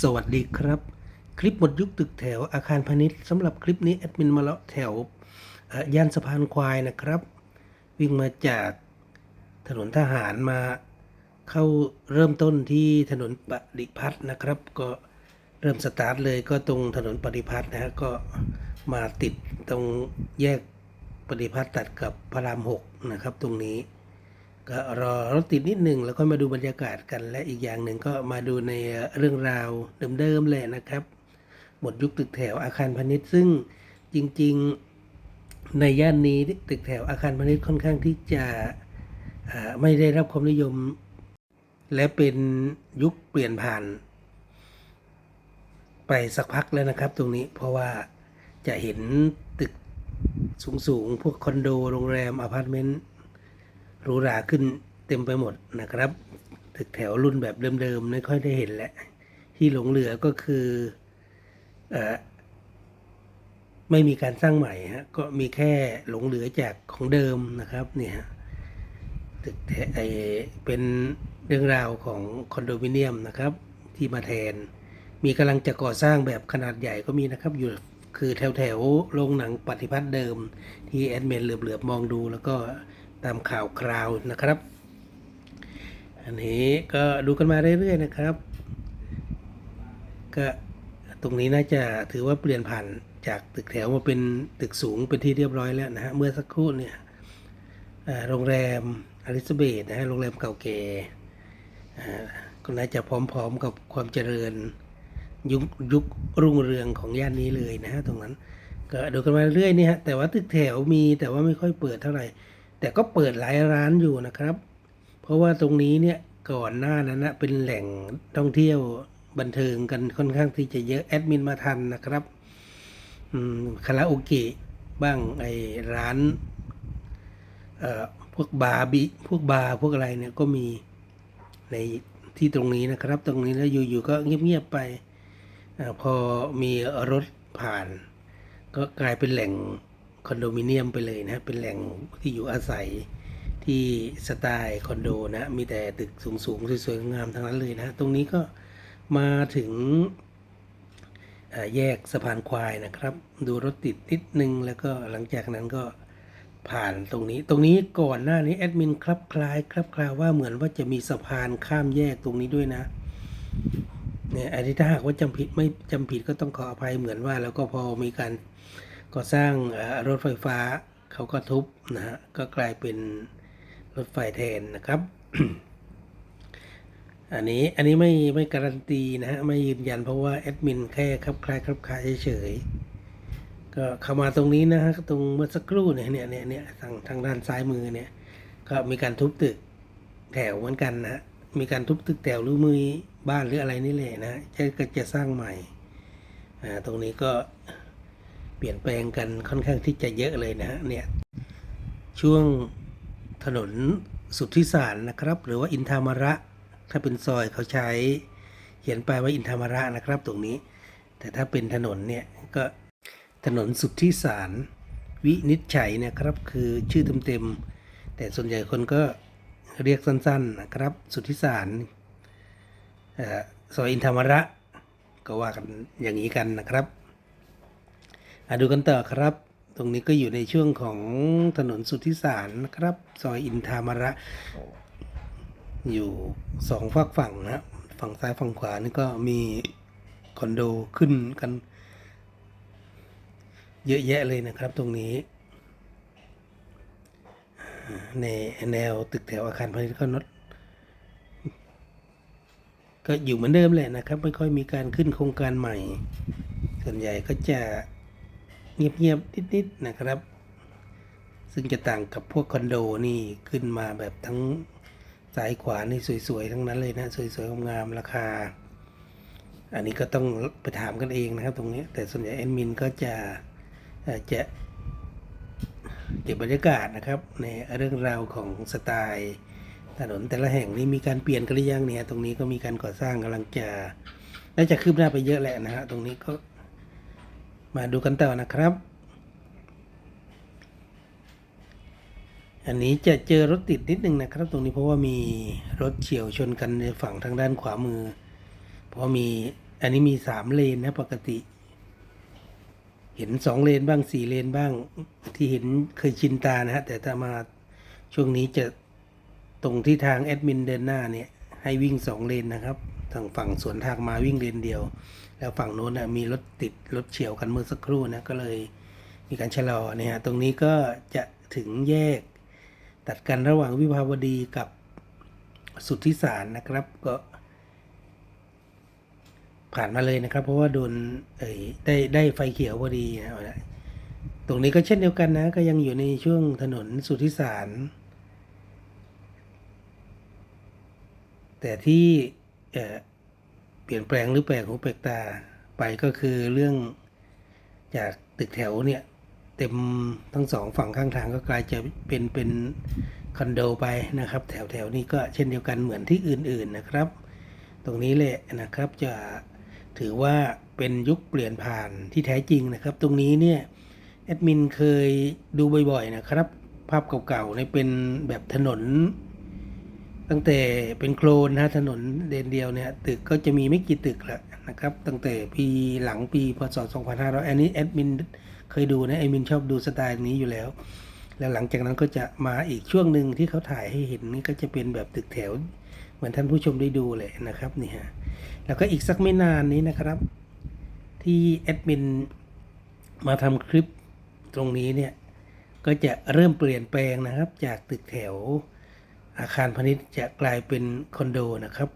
สวัสดีครับ คลิปหมดยุคตึกแถวอาคารพาณิชย์สำหรับคลิปนี้แอดมินมาเลาะแถวย่านสะพานควายนะครับ วิ่งมาจากถนนทหารมาเข้าเริ่มต้นที่ถนนปฏิพัฒน์นะครับ ก็เริ่มสตาร์ทเลยก็ตรงถนนปฏิพัฒน์นะฮะก็มาติดตรงแยกปฏิพัฒน์ตัดกับพระรามหกนะครับตรงนี้ ก็รอรถติดนิดหนึ่งแล้วก็มาดูบรรยากาศกัน และอีกอย่างหนึ่งก็มาดูในเรื่องราวเดิมๆแหละนะครับ หมดยุคตึกแถวอาคารพาณิชย์ซึ่งจริงๆในย่านนี้ตึกแถวอาคารพาณิชย์ค่อนข้างที่จะไม่ได้รับความนิยม และเป็นยุคเปลี่ยนผ่าน ไปสักพักแล้วนะครับ ตรงนี้เพราะว่าจะเห็นตึกสูงๆพวกคอนโดโรงแรมอพาร์ตเมนต์ หรูหราขึ้นเต็มไปหมดนะครับ ตึกแถวรุ่นแบบเดิมๆไม่ค่อยได้เห็นแหล้วที่หลงเหลือก็คือเออไม่มีการสร้างใหม่ฮะก็มีแค่หลงเหลือจากของเดิมนะครับเนี่ยฮะตึกแถไอเป็นเรื่องราวของคอนโดมิเนียมนะครับ ที่มาแทน มีกำลังจะก่อสร้างแบบขนาดใหญ่ก็มีนะครับ อยู่คือแถวแถวๆโรงหนังปฏิพัฒน์เดิม ที่แอดเมนเหลือบๆมองดูแล้วก็ ตามข่าวคราวนะครับ อันนี้ก็ดูกันมาเรื่อยๆนะครับ ก็ตรงนี้น่าจะถือว่าเปลี่ยนผ่านจากตึกแถวมาเป็นตึกสูงเป็นที่เรียบร้อยแล้วนะฮะเมื่อสักครู่เนี่ยโรงแรมอลิซาเบธนะฮะโรงแรมเก่าแก่ก็น่าจะพร้อมๆกับความเจริญยุคยุครุ่งเรืองของย่านนี้เลยนะฮะตรงนั้น ก็ดูกันมาเรื่อยนี่ฮะแต่ว่าตึกแถวมีแต่ว่าไม่ค่อยเปิดเท่าไหร่ แต่ก็เปิดหลายร้านอยู่นะครับ เพราะว่าตรงนี้เนี่ยก่อนหน้านั้นนะเป็นแหล่งท่องเที่ยวบันเทิงกันค่อนข้างที่จะเยอะแอดมินมาทันนะครับคาราโอเกะบ้างไอร้านเอ่อพวกบาร์บิพวกบาร์พวกอะไรเนี่ยก็มีในที่ตรงนี้นะครับ ตรงนี้แล้วอยู่ๆก็เงียบๆไปอพอมีรถผ่าน ก็กลายเป็นแหล่ง คอนโดมิเนียมไปเลยนะเป็นแหล่งที่อยู่อาศัยที่สไตล์คอนโดนะมีแต่ตึกสูงๆสวยๆงามทั้งนั้นเลยนะ ตรงนี้ก็มาถึงแยกสะพานควายนะครับ ดูรถติดนิดนึงแล้วก็หลังจากนั้นก็ผ่านตรงนี้ ตรงนี้ก่อนหน้านี้แอดมินครับคล้ายครับคลาว่าเหมือนว่าจะมีสะพานข้ามแยกตรงนี้ด้วยนะเนี่ยอันนี้ถ้าหากว่าจำผิดไม่จำผิดก็ต้องขออภัยเหมือนว่า แล้วก็พอมีการ ก่อสร้างรถไฟฟ้าเขาก็ทุบนะฮะก็กลายเป็นรถไฟแทนนะครับ อันนี้อันนี้ไม่ไม่การันตีนะฮะไม่ยืนยันเพราะว่าแอดมินแค่ครับคลายครับคลายเฉยๆก็เข้ามาตรงนี้นะฮะตรงเมื่อสักครู่เนี่ยเนี่ยเนี่ยเนี่ยทางทางด้านซ้ายมือเนี่ย ก็มีการทุบตึกแถวเหมือนกันนะฮะมีการทุบตึกแถวหรือมือบ้านหรืออะไรนี่แหละนะจะก็จะสร้างใหม่อ่าตรงนี้ก็ เปลี่ยนแปลงกันค่อนข้างที่จะเยอะเลยนะฮะเนี่ยช่วงถนนสุทธิสารนะครับ หรือว่าอินทามระ ถ้าเป็นซอยเขาใช้เขียนไปว่าอินทามระนะครับ ตรงนี้ แต่ถ้าเป็นถนนเนี่ยก็ถนนสุทธิสารวินิจฉัยเนะครับ คือชื่อเต็มๆแต่ส่วนใหญ่คนก็เรียกสั้นๆนะครับ สุทธิสารซอยอินทามระ ก็ว่ากันอย่างนี้กันนะครับ ดูกันต่อครับ ตรงนี้ก็อยู่ในช่วงของถนนสุทธิสารนะครับ ซอยอินทามระ อยู่สองฝากฝั่งนะครับฝั่งซ้ายฝั่งขวานี่ก็มีคอนโดขึ้นกัน เยอะแยะเลยนะครับตรงนี้ ในแนวตึกแถวอาคารพาณิชย์ก็นดก็อยู่เหมือนเดิมแหละนะครับ ไม่ค่อยมีการขึ้นโครงการใหม่ ส่วนใหญ่ก็จะ เงียบๆนิดๆนะครับ ซึ่งจะต่างกับพวกคอนโดนี่ขึ้นมาแบบทั้งซ้ายขวานี่สวยๆ ทั้งนั้นเลยนะ สวยๆงามๆราคา อันนี้ก็ต้องไปถามกันเองนะครับตรงนี้ แต่ส่วนใหญ่แอดมินก็จะจะเก็บบรรยากาศนะครับ ในเรื่องราวของสไตล์ถนนแต่ละแห่งนี่มีการเปลี่ยนกันหรือยังเนี่ย ตรงนี้ก็มีการก่อสร้างกำลังจะน่าจะคืบหน้าไปเยอะแหละนะฮะตรงนี้ก็ มาดูกันต่อนะครับ อันนี้จะเจอรถติดนิดนึงนะครับ ตรงนี้เพราะว่ามีรถเฉียวชนกันในฝั่งทางด้านขวามือ เพราะมีอันนี้มีสามเลนนะปกติ เห็นสองเลนบ้างสี่เลนบ้างที่เห็นเคยชินตานะฮะแต่ถ้ามาช่วงนี้จะตรงที่ทางแอดมินเดินหน้าเนี่ยให้วิ่งสองเลนนะครับ ทางฝั่งสวนทางมาวิ่งเลนเดียว แล้วฝั่งโน้นนะมีรถติดรถเฉียวกันเมื่อสักครู่นะก็เลยมีการชะลอเนี่ยฮะตรงนี้ก็จะถึงแยก ตัดกันระหว่างวิภาวดีกับสุทธิสารนะครับก็ผ่านมาเลยนะครับ เพราะว่าโดนเอ่ยได้ได้ไฟเขียวพอดีนะตรงนี้ก็เช่นเดียวกันนะ ก็ยังอยู่ในช่วงถนนสุทธิสาร แต่ที่ เอ่อเปลี่ยนแปลงหรือแปลกหูแปลกตาไปก็คือเรื่องจากตึกแถวเนี่ย เต็มทั้งสองฝั่งข้างทางก็กลายจะเป็นเป็นคอนโดไปนะครับ แถวแถวนี้ก็เช่นเดียวกันเหมือนที่อื่นๆนะครับ ตรงนี้แหละนะครับจะถือว่าเป็นยุคเปลี่ยนผ่านที่แท้จริงนะครับ ตรงนี้เนี่ยแอดมินเคยดูบ่อยๆนะครับ ภาพเก่าๆเนี่ยเป็นแบบถนน ตั้งแต่เป็นโคลนนะถนนเดนเดียวเนี่ยตึกก็จะมีไม่กี่ตึกแล้วนะครับ ตั้งแต่ปีหลังปีพศ 2500 อันนี้แอดมินเคยดูนะแอดมินชอบดูสไตล์นี้อยู่แล้ว แล้วหลังจากนั้นก็จะมาอีกช่วงหนึ่งที่เขาถ่ายให้เห็นนี่ก็จะเป็นแบบตึกแถว เหมือนท่านผู้ชมได้ดูเลยนะครับนี่ฮะแล้วก็อีกสักไม่นานนี้นะครับ ที่แอดมินมาทำคลิปตรงนี้เนี่ยก็จะเริ่มเปลี่ยนแปลงนะครับจากตึกแถว อาคารพาณิชย์จะกลายเป็นคอนโดนะครับ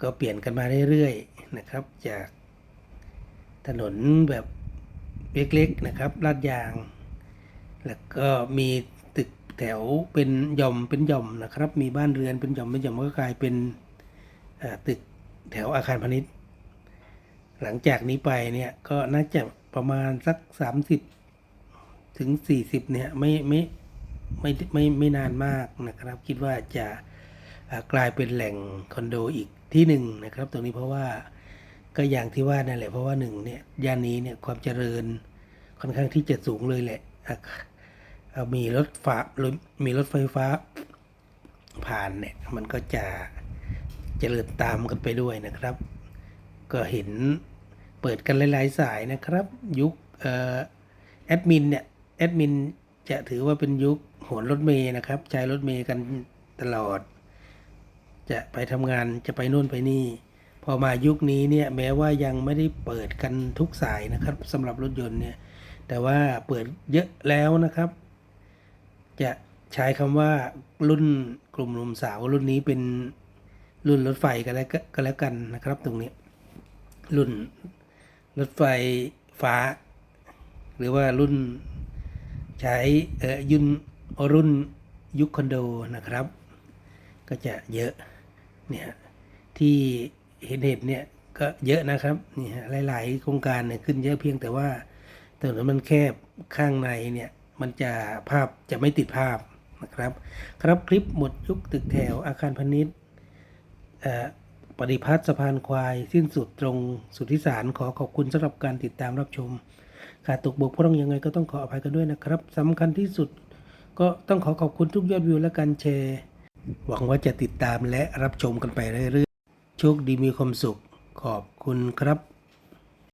ก็เปลี่ยนกันมาเรื่อยๆนะครับ จากถนนแบบเล็กๆนะครับลาดยาง แล้วก็มีตึกแถวเป็นย่อมเป็นย่อมนะครับ มีบ้านเรือนเป็นย่อมเป็นย่อมก็กลายเป็นตึกแถวอาคารพาณิชย์ หลังจากนี้ไปเนี่ยก็น่าจะประมาณสัก 30 ถึง 40เนี่ยไม่ไม่ ไม่ไม่ไม่นานมากนะครับ คิดว่าจะกลายเป็นแหล่งคอนโดอีกที่หนึ่งนะครับ ตรงนี้เพราะว่าก็อย่างที่ว่านั่นแหละเพราะว่าหนึ่งเนี่ยย่านนี้เนี่ยความเจริญค่อนข้างที่จะสูงเลยแหละมีรถฟ้ามีรถไฟฟ้าผ่านเนี่ยมันก็จะเจริญตามกันไปด้วยนะครับ ก็เห็นเปิดกันหลาย ๆ สายนะครับ ยุคแอดมินเนี่ยแอดมินจะถือว่าเป็นยุค โหนรถเมย์นะครับ ใช้รถเมย์กันตลอด จะไปทำงานจะไปนู่นไปนี่ พอมายุคนี้เนี่ยแม้ว่ายังไม่ได้เปิดกันทุกสายนะครับสำหรับรถยนต์เนี่ย แต่ว่าเปิดเยอะแล้วนะครับ จะใช้คำว่ารุ่นกลุ่มหนุ่มสาวรุ่นนี้เป็นรุ่นรถไฟกันแล้วก็แล้วกันนะครับ ตรงนี้ รุ่นรถไฟฟ้า หรือว่ารุ่นใช้เอ่อยุน รุ่นยุคคอนโดนะครับ ก็จะเยอะเนี่ยที่เห็นเห็นเนี่ยก็เยอะนะครับนี่ฮะหลาย ๆ โครงการเนี่ยขึ้นเยอะเพียงแต่ว่าถนนมันแคบข้างในเนี่ยมันจะภาพจะไม่ติดภาพนะครับ ครับคลิปหมดยุคตึกแถวอาคารพาณิชย์อ่อปฏิพัฒน์สะพานควาย สิ้นสุดตรงสุทธิสารขอขอบคุณสำหรับการติดตามรับชมขาดตกบกพร่องยังไงก็ต้องขออภัยกันด้วยนะครับสำคัญที่สุด ก็ต้องขอขอบคุณทุกยอดวิวและการแชร์ หวังว่าจะติดตามและรับชมกันไปเรื่อยๆ โชคดีมีความสุข ขอบคุณครับ